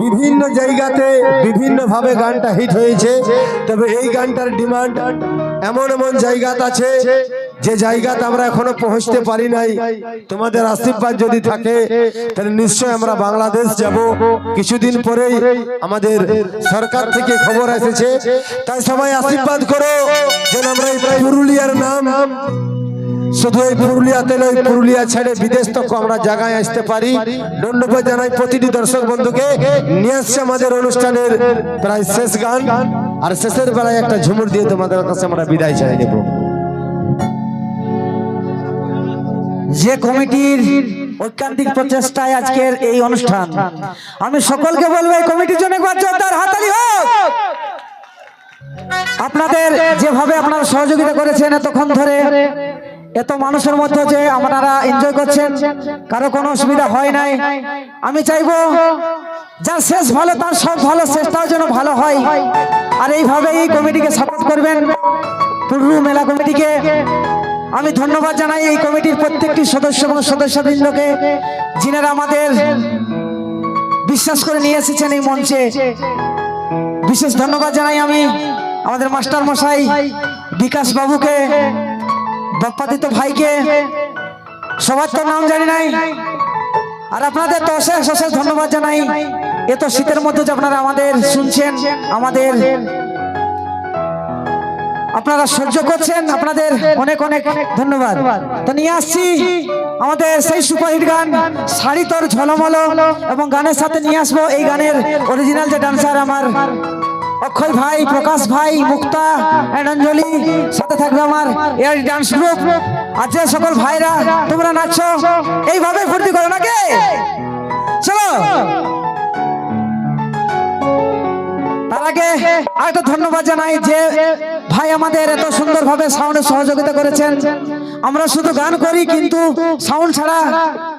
বিভিন্ন জায়গাতে বিভিন্ন ভাবে গানটা হিট হয়েছে, তবে এই গানটার ডিমান্ড এমন এমন জায়গাতে আছে যে জায়গাতে আমরা এখনও পৌঁছতে পারি নাই, তোমাদের আশীর্বাদ যদি থাকে, তাহলে নিশ্চয় আমরা বাংলাদেশ যাব। কিছুদিন পরেই আমাদের সরকার থেকে খবর এসেছে। তাই সবাই আশীর্বাদ করো যেন আমরা এই পুরুলিয়ার নাম, শুধু এই পুরুলিয়াতে নয়, পুরুলিয়া ছেড়ে বিদেশ তক আমরা জায়গায় আসতে পারি। ধন্যবাদ জানাই প্রতিটি দর্শক বন্ধুকে। নিয়ে আসছে আমাদের অনুষ্ঠানের প্রায় শেষ গান। আর শেষের বেলায় একটা ঝুমুর দিয়ে তোমাদের কাছে আমরা বিদায় চাই নেব যে কমিটির ঐকান্তিক প্রচেষ্টায় আজকের এই অনুষ্ঠান। আমি সকলকে বলব, এই কমিটির জন্য জোরদার হাতালি হোক। আপনাদের যেভাবে আপনারা সহযোগিতা করেছেন এতক্ষণ ধরে, এত মানুষের মধ্যে যে আপনারা এনজয় করছেন, কারও কোনো অসুবিধা হয় নাই। আমি চাইব, যার শেষ ভালো, তার সব ভালো শেষটাও যেন ভালো হয়। আর এইভাবে এই কমিটিকে সাপোর্ট করবেন। পুরু মেলা কমিটিকে আমি ধন্যবাদ জানাই এই কমিটির প্রত্যেকটি সদস্য এবং সদস্যবৃন্দকে যিনারা আমাদের বিশ্বাস করে নিয়ে এসেছেন এই মঞ্চে। বিশেষ ধন্যবাদ জানাই আমি আমাদের মাস্টার মশাই বিকাশ বাবুকে বাপ্পাদিত ভাইকে, সবার তো নাম জানি নাই। আর আপনাদের তো অশেষ অশেষ ধন্যবাদ জানাই। এত শীতের মধ্যে যে আপনারা আমাদের শুনছেন, আমাদের আপনারা সহ্য করছেন, আপনাদের অনেক অনেক ধন্যবাদ। তো নিয়ে আসছি আমাদের সেই সুপারহিট গান, শাড়ি তোর ঝলমলো, এবং গানের সাথে নিয়ে আসব এই গানের অরিজিনাল যে ডান্সার আমার অক্ষয় ভাই, প্রকাশ ভাই, মুক্তা অ্যান্ড অঞ্জলি, সাথে থাকবে আমার এয়ার ডান্স গ্রুপ আর যে সকল ভাইরা, তোমরা নাচছো, এইভাবে ফুর্তি করো নাকি? চলো। তার আগে আরেকটা ধন্যবাদ জানাই যে ভাই আমাদের এত সুন্দরভাবে সাউন্ডে সহযোগিতা করেছেন। আমরা শুধু গান করি, কিন্তু সাউন্ড ছাড়া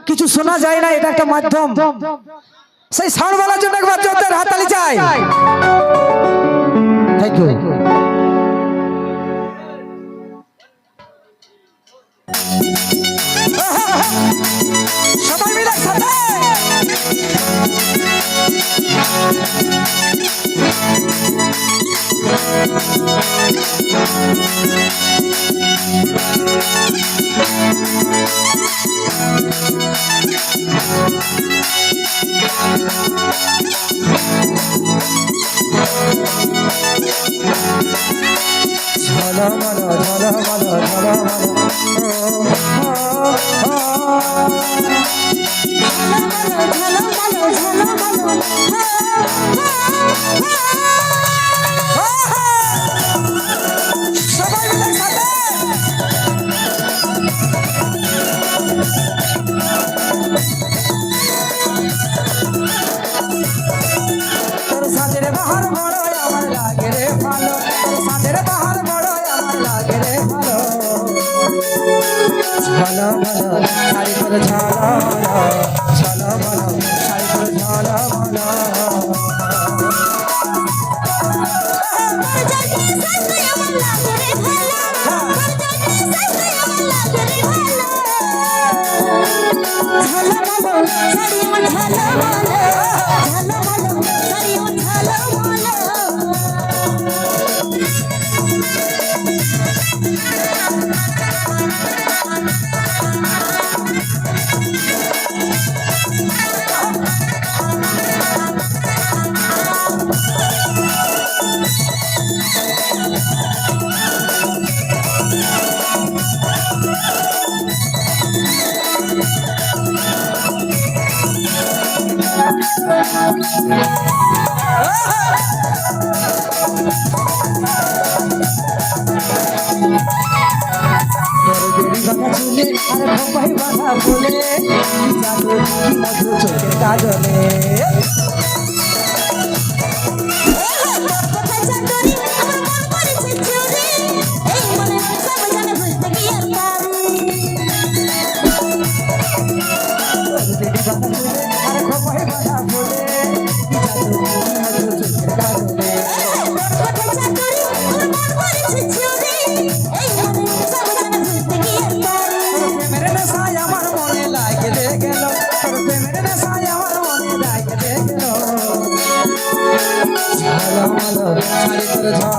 কিছু শোনা যায় না, এটা একটা মাধ্যম। সেই সাউন্ড বলার জন্য একবার জোরদার হাতালি চাই। থ্যাংক ইউ ঝলমলো ঝলমলো ঝলমলো ঝলমলো শাড়ি পরে ঝলমলো ঝলমলো শাড়ি পরে ঝলমলো চুলে আর ভাই বাঁধা বলে চোখের কাজলে ঝলমলো